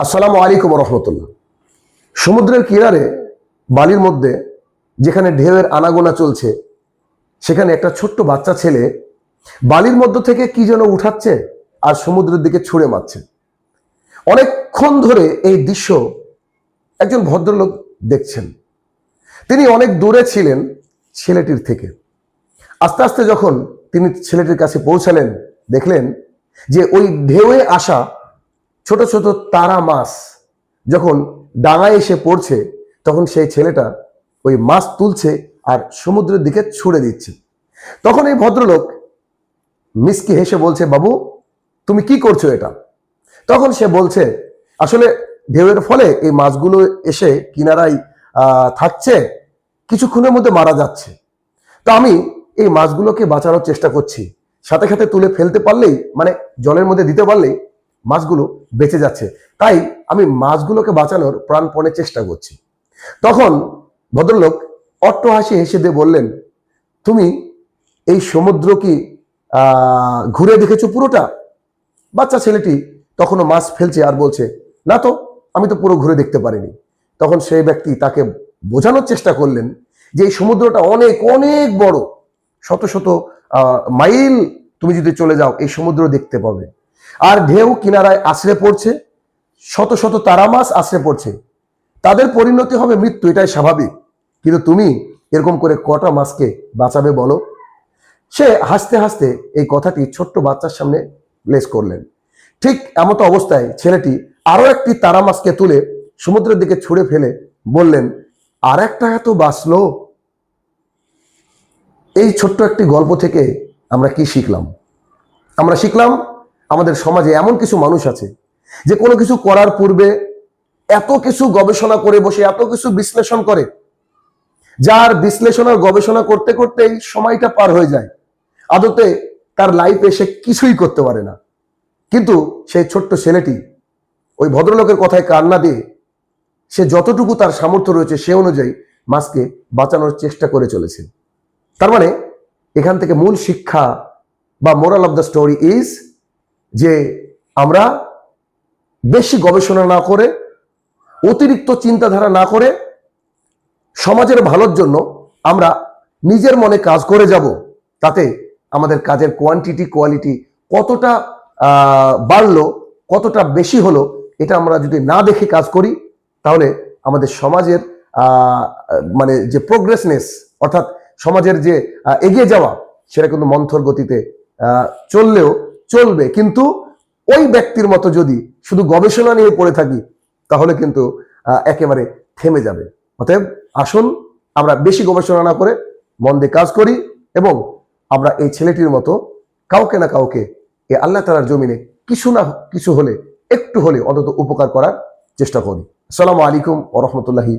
আসসালামু আলাইকুম রহমতুল্লাহ। সমুদ্রের কিনারে, বালির মধ্যে যেখানে ঢেউয়ের আনাগোনা চলছে, সেখানে একটা ছোট্ট বাচ্চা ছেলে বালির মধ্য থেকে কি যেন উঠাচ্ছে আর সমুদ্রের দিকে ছুঁড়ে মারছে। অনেকক্ষণ ধরে এই দৃশ্য একজন ভদ্রলোক দেখছেন। তিনি অনেক দূরে ছিলেন ছেলেটির থেকে। আস্তে আস্তে যখন তিনি ছেলেটির কাছে পৌঁছালেন, দেখলেন যে ওই ঢেউয়ে আসা ছোট ছোট তারা মাছ যখন ডাঙায় এসে পড়ছে, তখন সেই ছেলেটা ওই মাছ তুলছে আর সমুদ্রের দিকে ছুড়ে দিচ্ছে। তখন এই ভদ্রলোক মিসকি হেসে বলছে, বাবু, তুমি কি করছ এটা? তখন সে বলছে, আসলে ঢেউয়ের ফলে এই মাছগুলো এসে কিনারায় থাকছে, কিছুক্ষণের মধ্যে মারা যাচ্ছে। তো আমি এই মাছগুলোকে বাঁচানোর চেষ্টা করছি। সাথে সাথে তুলে ফেলতে পারলেই মানে জলের মধ্যে দিতে পারলেই মাছগুলো বেঁচে যাচ্ছে। তাই আমি মাছগুলোকে বাঁচানোর প্রাণপণে চেষ্টা করছি। তখন ভদ্রলোক অট্ট হাসি হেসে দিয়ে বললেন, তুমি এই সমুদ্র কি ঘুরে দেখেছ পুরোটা? বাচ্চা ছেলেটি তখনও মাছ ফেলছে আর বলছে, না তো, আমি তো পুরো ঘুরে দেখতে পারিনি। তখন সেই ব্যক্তি তাকে বোঝানোর চেষ্টা করলেন যে এই সমুদ্রটা অনেক অনেক বড়। শত শত মাইল তুমি যদি চলে যাও, এই সমুদ্র দেখতে পাবে। আর ঢেউ কিনারায় আছড়ে পড়ছে, শত শত তারা মাছ আছড়ে পড়ছে। তাদের পরিণতি হবে মৃত্যু, এটাই স্বাভাবিক। কিন্তু তুমি এরকম করে কটা মাছকে বাঁচাবে বলো? সে হাসতে হাসতে এই কথাটি ছোট্ট বাচ্চার সামনে প্লেস করলেন। ঠিক এমতো অবস্থায় ছেলেটি আরও একটি তারা মাছকে তুলে সমুদ্রের দিকে ছুঁড়ে ফেলে বললেন, আর একটা এত বাঁচলো? এই ছোট্ট একটি গল্প থেকে আমরা কি শিখলাম? আমরা শিখলাম আমাদের সমাজে এমন কিছু মানুষ আছে যে কোনো কিছু করার পূর্বে এত কিছু গবেষণা করে বসে, এত কিছু বিশ্লেষণ করে, যার বিশ্লেষণ আর গবেষণা করতে করতেই সময়টা পার হয়ে যায়। আদতে তার লাইফে সে কিছুই করতে পারে না। কিন্তু সেই ছোট্ট ছেলেটি, ওই ভদ্রলোকের কথায় কান না দিয়ে সে যতটুকু তার সামর্থ্য রয়েছে সে অনুযায়ী মাছকে বাঁচানোর চেষ্টা করে চলেছে। তার মানে এখান থেকে মূল শিক্ষা বা moral of the story is যে আমরা বেশি গবেষণা না করে, অতিরিক্ত চিন্তাধারা না করে সমাজের ভালোর জন্য আমরা নিজের মনে কাজ করে যাব, তাতে আমাদের কাজের কোয়ান্টিটি কোয়ালিটি কতটা বাড়লো, কতটা বেশি হলো, এটা আমরা যদি না দেখে কাজ করি, তাহলে আমাদের সমাজের মানে যে প্রোগ্রেসনেস অর্থাৎ সমাজের যে এগিয়ে যাওয়া, সেটা কিন্তু মন্থর গতিতে চললেও চলবে। কিন্তু ওই ব্যক্তির মতো যদি শুধু গবেষণা নিয়ে পড়ে থাকি, তাহলে কিন্তু একেবারে থেমে যাবে। অতএব আসুন, আমরা বেশি গবেষণা না করে মন দিয়ে কাজ করি এবং আমরা এই ছেলেটির মতো কাউকে না কাউকে এই আল্লাহ তালার জমিনে কিছু না কিছু হলে, একটু হলে অন্তত উপকার করার চেষ্টা করি। আসসালামু আলাইকুম ও রহমতুল্লাহি